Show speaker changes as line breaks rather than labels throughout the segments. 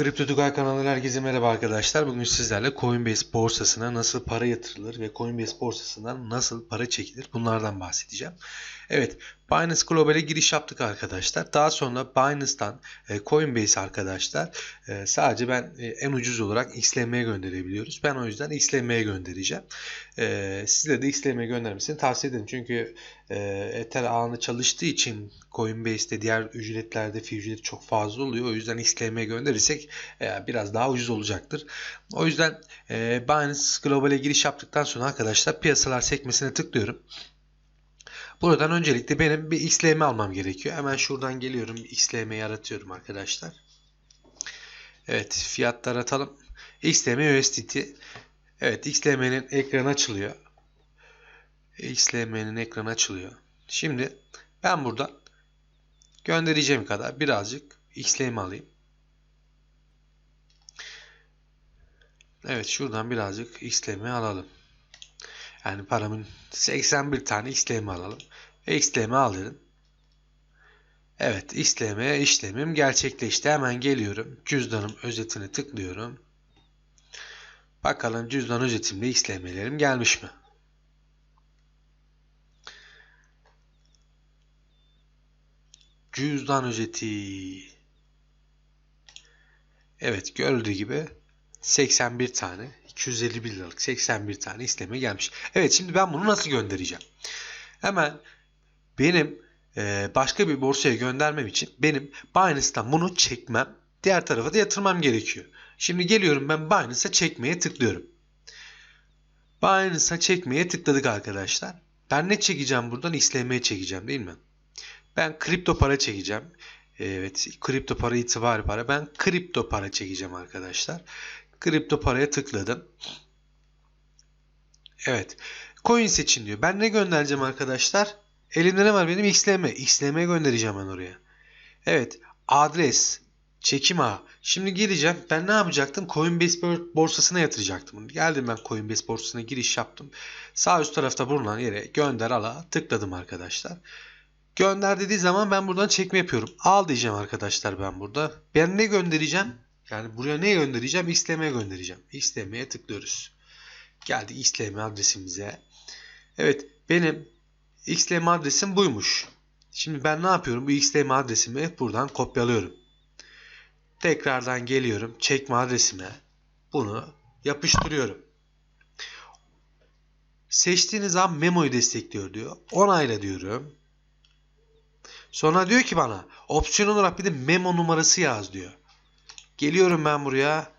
Kripto Tugay kanalından herkese merhaba arkadaşlar. Bugün sizlerle Coinbase borsasına nasıl para yatırılır ve Coinbase borsasından nasıl para çekilir bunlardan bahsedeceğim. Evet, Binance Global'e giriş yaptık arkadaşlar. Daha sonra Binance'tan e, Coinbase arkadaşlar e, sadece ben e, en ucuz olarak XLM'ye gönderebiliyoruz. Ben o yüzden XLM'ye göndereceğim. E, size de XLM'ye göndermesini tavsiye ederim. Çünkü e, Ether ağını çalıştığı için Coinbase'de diğer ücretlerde fi ücreti çok fazla oluyor. O yüzden XLM'ye gönderirsek e, biraz daha ucuz olacaktır. O yüzden e, Binance Global'e giriş yaptıktan sonra arkadaşlar piyasalar sekmesine tıklıyorum. Buradan öncelikle benim bir XLM almam gerekiyor. Hemen şuradan geliyorum. XLM yaratıyorum arkadaşlar. Evet fiyatlar atalım. XLM USDT. Evet XLM'nin ekranı açılıyor. XLM'nin ekranı açılıyor. Şimdi ben buradan göndereceğim kadar birazcık XLM alayım. Evet şuradan birazcık XLM alalım. Yani paramın 81 tane XLM alalım. XLM alıyorum. Evet XLM işlemim gerçekleşti. Hemen geliyorum. Cüzdanım özetine tıklıyorum. Bakalım cüzdan özetimde XLM'lerim gelmiş mi? Cüzdan özeti. Evet gördüğü gibi 81 tane 251 liralık 81 tane isteme gelmiş. Evet şimdi ben bunu nasıl göndereceğim? Hemen benim e, başka bir borsaya göndermem için benim Binance'tan bunu çekmem diğer tarafa da yatırmam gerekiyor. Şimdi geliyorum ben Binance'a çekmeye tıklıyorum. Binance'a çekmeye tıkladık arkadaşlar. Ben ne çekeceğim buradan? İslam'e çekeceğim değil mi? Ben kripto para çekeceğim. Evet kripto para itibarı para. Ben kripto para çekeceğim arkadaşlar. Kripto paraya tıkladım. Evet. Coin seçin diyor. Ben ne göndereceğim arkadaşlar? Elimde ne var benim? XLM. XLM'ye göndereceğim ben oraya. Evet. Adres. Çekim ağı. Şimdi gireceğim. Ben ne yapacaktım? Coinbase borsasına yatıracaktım. Geldim ben Coinbase borsasına giriş yaptım. Sağ üst tarafta bulunan yere gönder ala tıkladım arkadaşlar. Gönder dediği zaman ben buradan çekme yapıyorum. Al diyeceğim arkadaşlar ben burada. Ben ne göndereceğim? Yani buraya ne göndereceğim? İstemeye göndereceğim. İstemeye tıklıyoruz. Geldik İsleme adresimize. Evet benim XLM adresim buymuş. Şimdi ben ne yapıyorum? Bu XLM adresimi buradan kopyalıyorum. Tekrardan geliyorum. Çekme adresime. Bunu yapıştırıyorum. Seçtiğiniz an memoyu destekliyor diyor. Onayla diyorum. Sonra diyor ki bana opsiyon olarak bir de memo numarası yaz diyor. Geliyorum ben buraya.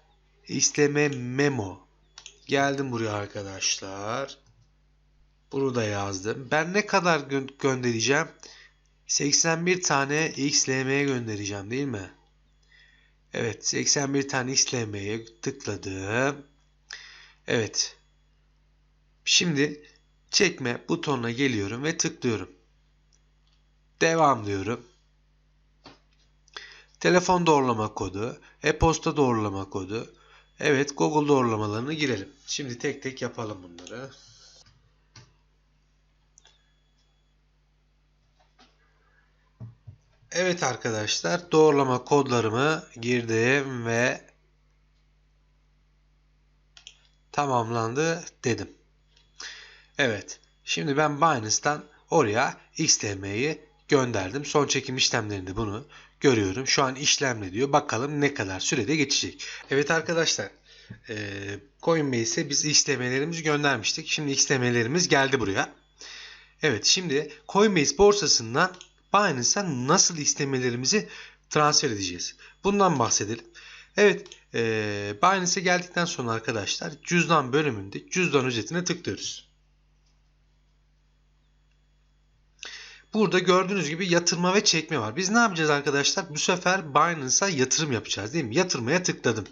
İsteme memo. Geldim buraya arkadaşlar. Bunu da yazdım. Ben ne kadar gö göndereceğim? 81 tane XLM'ye göndereceğim değil mi? Evet 81 tane XLM'ye tıkladım. Evet. Şimdi çekme butonuna geliyorum ve tıklıyorum. Devam diyorum. Telefon doğrulama kodu, e-posta doğrulama kodu. Evet Google doğrulamalarını girelim. Şimdi tek tek yapalım bunları. Evet arkadaşlar doğrulama kodlarımı girdim ve tamamlandı dedim. Evet şimdi ben Binance'tan oraya XTM'yi gönderdim. Son çekim işlemlerinde bunu görüyorum. Şu an işlemle diyor. Bakalım ne kadar sürede geçecek. Evet arkadaşlar e, Coinbase'e biz işlemelerimizi göndermiştik. Şimdi işlemelerimiz geldi buraya. Evet şimdi Coinbase borsasından Binance'a nasıl istemelerimizi transfer edeceğiz. Bundan bahsedelim. Evet e, Binance'e geldikten sonra arkadaşlar cüzdan bölümünde cüzdan ücretine tıklıyoruz. Burada gördüğünüz gibi yatırma ve çekme var. Biz ne yapacağız arkadaşlar? Bu sefer Binance'a yatırım yapacağız değil mi? Yatırmaya tıkladım.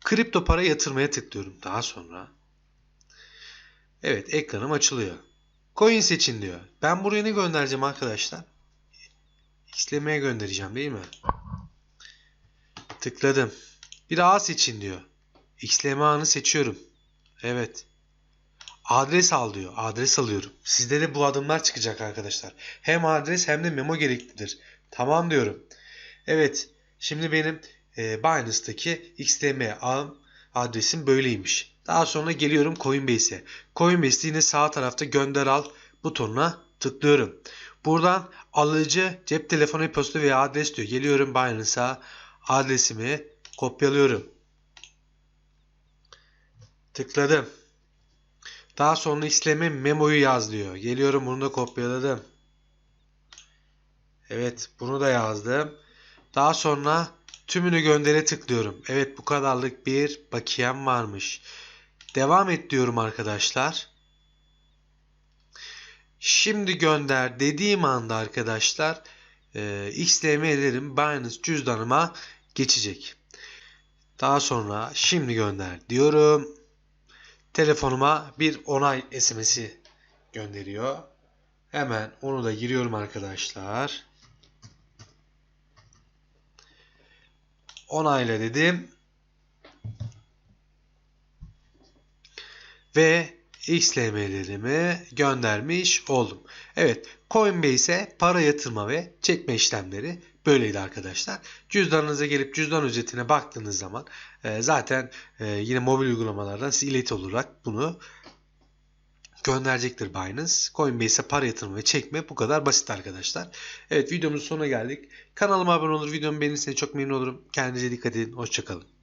Kripto para yatırmaya tıklıyorum daha sonra. Evet ekranım açılıyor. Coin seçin diyor. Ben buraya ne göndereceğim arkadaşlar? XLM'ye göndereceğim değil mi? Tıkladım. Bir ağ seçin diyor. XLM ağını seçiyorum. Evet. Adres al diyor. Adres alıyorum. Sizde de bu adımlar çıkacak arkadaşlar. Hem adres hem de memo gereklidir. Tamam diyorum. Evet. Şimdi benim e, Binance'daki XTM ağım adresim böyleymiş. Daha sonra geliyorum Coinbase'e. Coinbase'de yine sağ tarafta gönder al butonuna tıklıyorum. Buradan alıcı cep telefonu e-posta veya adres diyor. Geliyorum Binance'a adresimi kopyalıyorum. Tıkladım. Daha sonra işleme memoyu yaz diyor. Geliyorum bunu da kopyaladım. Evet bunu da yazdım. Daha sonra tümünü göndere tıklıyorum. Evet bu kadarlık bir bakiyem varmış. Devam et diyorum arkadaşlar. Şimdi gönder dediğim anda arkadaşlar e, XLM'lerim Binance cüzdanıma geçecek. Daha sonra şimdi gönder diyorum. Telefonuma bir onay SMS'i gönderiyor. Hemen onu da giriyorum arkadaşlar. Onayla dedim. Ve XLM'lerimi göndermiş oldum. Evet Coinbase'e para yatırma ve çekme işlemleri böyleydi arkadaşlar. Cüzdanınıza gelip cüzdan ücretine baktığınız zaman e, zaten e, yine mobil uygulamalardan size ilet olarak bunu gönderecektir Binance. Coinbase'e para yatırma ve çekme bu kadar basit arkadaşlar. Evet videomuzun sonuna geldik. Kanalıma abone olur, videomu beğenirseniz çok memnun olurum. Kendinize dikkat edin. Hoşçakalın.